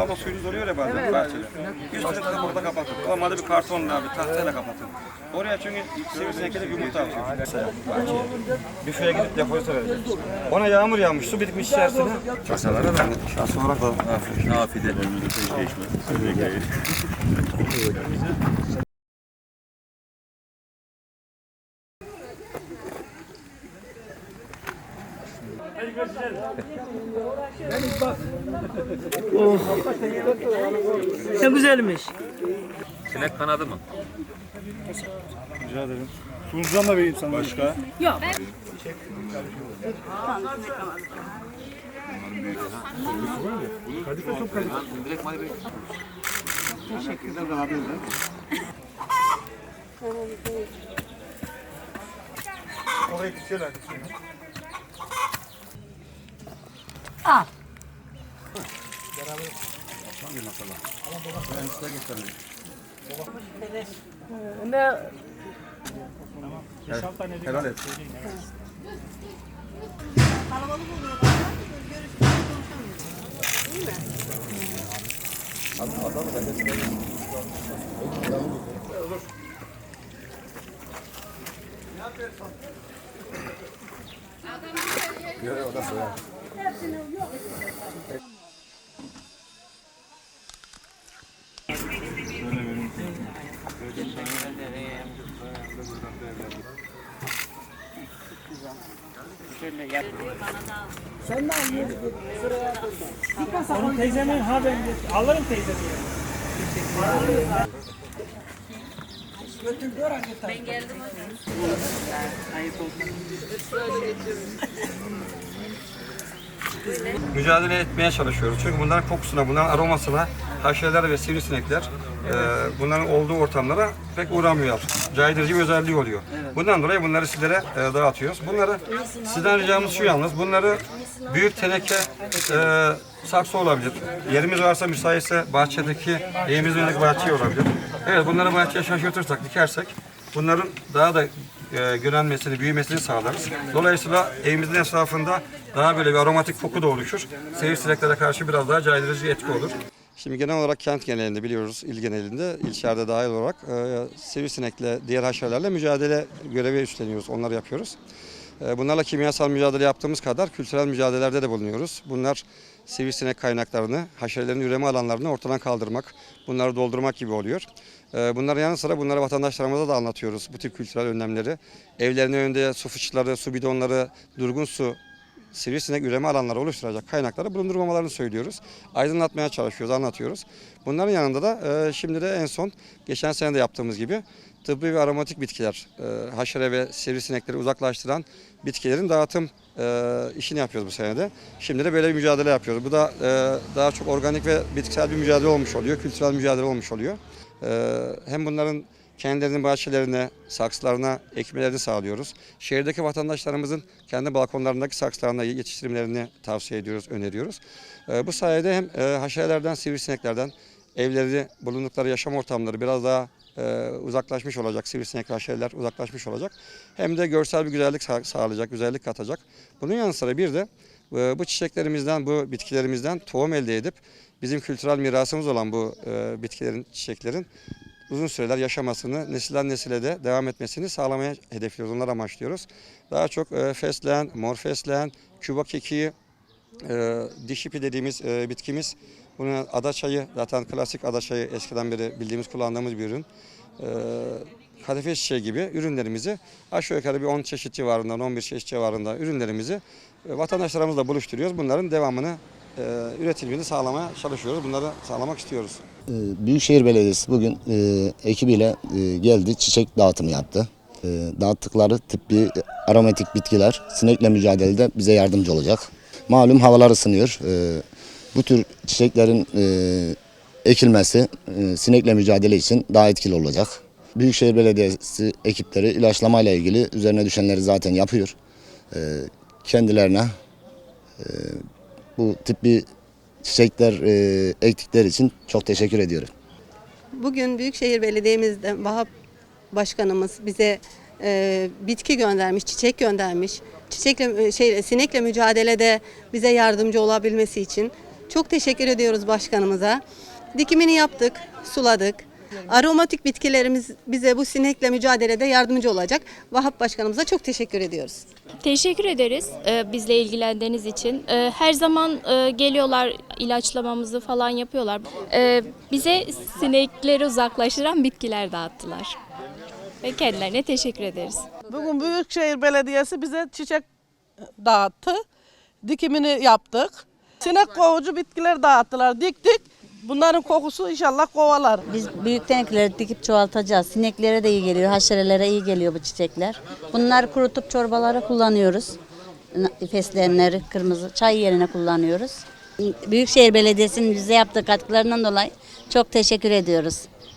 sulama suyunuz oluyor ya bazen bahçede. Üstünü de burada kapatın. Olmadı bir kartonla, bir tahtayla kapatın. Oraya çünkü sivrisinekler yumurta atıyor. Büfeye gidip depoya vereceğiz. Ona yağmur yağmış, su birikmiş içerisine. Kasalara da şahsı olarak da Nafidelerimizi geçme. Ne güzelmiş. Sinek kanadı mı? Rica ederim. Sunacağım da vereyim sana. Başka? Oraya tutuyorlar. Al. Ne? helal et. Onun teyzemin ha ben alırım teyzemi. mücadele etmeye çalışıyoruz. Çünkü bunların kokusuna, bunların aromasına haşereler ve sivrisinekler e, bunların olduğu ortamlara pek uğramıyor. Caydırıcı bir özelliği oluyor. Bundan dolayı bunları sizlere e, dağıtıyoruz. Bunları sizden ricamız şu yalnız, bunları büyük teneke e, saksı olabilir. Yerimiz varsa müsaitse bahçedeki evimizin önündeki bahçe olabilir. Evet bunları bahçeye şaşırtırsak, dikersek bunların daha da e, gönenmesini, büyümesini sağlarız. Dolayısıyla evimizin etrafında daha böyle bir aromatik koku da oluşur. Sivrisineklere karşı biraz daha caydırıcı etki olur. Şimdi genel olarak kent genelinde biliyoruz, il genelinde, ilçelerde dahil olarak e, sivrisinekle, diğer haşerelerle mücadele görevi üstleniyoruz, onları yapıyoruz. E, bunlarla kimyasal mücadele yaptığımız kadar kültürel mücadelelerde de bulunuyoruz. Bunlar sivrisinek kaynaklarını, haşerelerin üreme alanlarını ortadan kaldırmak, bunları doldurmak gibi oluyor. E, bunların yanı sıra bunları vatandaşlarımıza da anlatıyoruz, bu tip kültürel önlemleri. Evlerinin önünde su fıçıları, su bidonları, durgun su sivrisinek üreme alanları oluşturacak kaynakları bulundurmamalarını söylüyoruz. Aydınlatmaya çalışıyoruz, anlatıyoruz. Bunların yanında da e, şimdi de en son geçen sene de yaptığımız gibi tıbbi ve aromatik bitkiler, e, haşere ve sivrisinekleri uzaklaştıran bitkilerin dağıtım e, işini yapıyoruz bu senede. Şimdi de böyle bir mücadele yapıyoruz. Bu da e, daha çok organik ve bitkisel bir mücadele olmuş oluyor, kültürel mücadele olmuş oluyor. E, hem bunların kendilerinin bahçelerine, saksılarına ekmelerini sağlıyoruz. Şehirdeki vatandaşlarımızın kendi balkonlarındaki saksılarına yetiştirmelerini tavsiye ediyoruz, öneriyoruz. Ee, bu sayede hem e, haşerelerden, sivrisineklerden evleri, bulundukları yaşam ortamları biraz daha e, uzaklaşmış olacak, sivrisinek haşereler uzaklaşmış olacak. Hem de görsel bir güzellik sağ- sağlayacak, güzellik katacak. Bunun yanı sıra bir de e, bu çiçeklerimizden, bu bitkilerimizden tohum elde edip bizim kültürel mirasımız olan bu bitkilerin, çiçeklerin uzun süreler yaşamasını, nesilden nesile de devam etmesini sağlamaya hedefliyoruz, onları amaçlıyoruz. Daha çok e, fesleğen, mor fesleğen, küba kekiği, e, dişipi dediğimiz e, bitkimiz. Bunun ada çayı, zaten klasik ada çayı eskiden beri bildiğimiz, kullandığımız bir ürün. E, kadife çiçeği gibi ürünlerimizi aşağı yukarı bir 10 çeşit civarında, 11 çeşit civarında ürünlerimizi e, vatandaşlarımızla buluşturuyoruz. Bunların devamını, e, üretimini sağlamaya çalışıyoruz. Bunları sağlamak istiyoruz. Ee, Büyükşehir Belediyesi bugün e, ekibiyle e, geldi, çiçek dağıtımı yaptı. E, dağıttıkları tıbbi aromatik bitkiler sinekle mücadelede bize yardımcı olacak. Malum havalar ısınıyor. E, bu tür çiçeklerin e, ekilmesi e, sinekle mücadele için daha etkili olacak. Büyükşehir Belediyesi ekipleri ilaçlamayla ilgili üzerine düşenleri zaten yapıyor. E, kendilerine bu tıbbi çiçekler e, ektikleri için çok teşekkür ediyorum. Bugün Büyükşehir Belediye'mizde Vahap Başkanımız bize e, bitki göndermiş, çiçek göndermiş. Çiçekle, e, şey, sinekle mücadelede bize yardımcı olabilmesi için Çok teşekkür ediyoruz başkanımıza. Dikimini yaptık, suladık. Aromatik bitkilerimiz bize bu sinekle mücadelede yardımcı olacak. Vahap başkanımıza çok teşekkür ediyoruz. Teşekkür ederiz e, bizle ilgilendiğiniz için. E, her zaman e, geliyorlar ilaçlamamızı falan yapıyorlar. E, bize sinekleri uzaklaştıran bitkiler dağıttılar. Ve kendilerine teşekkür ederiz. Bugün Büyükşehir Belediyesi bize çiçek dağıttı. Dikimini yaptık. Sinek kovucu bitkiler dağıttılar. Diktik. Bunların kokusu inşallah kovalar. Biz büyük tenekleri dikip çoğaltacağız. Sineklere de iyi geliyor, haşerelere iyi geliyor bu çiçekler. Bunları kurutup çorbalara kullanıyoruz. Fesleğenleri, kırmızı çay yerine kullanıyoruz. Büyükşehir Belediyesi'nin bize yaptığı katkılarından dolayı çok teşekkür ediyoruz.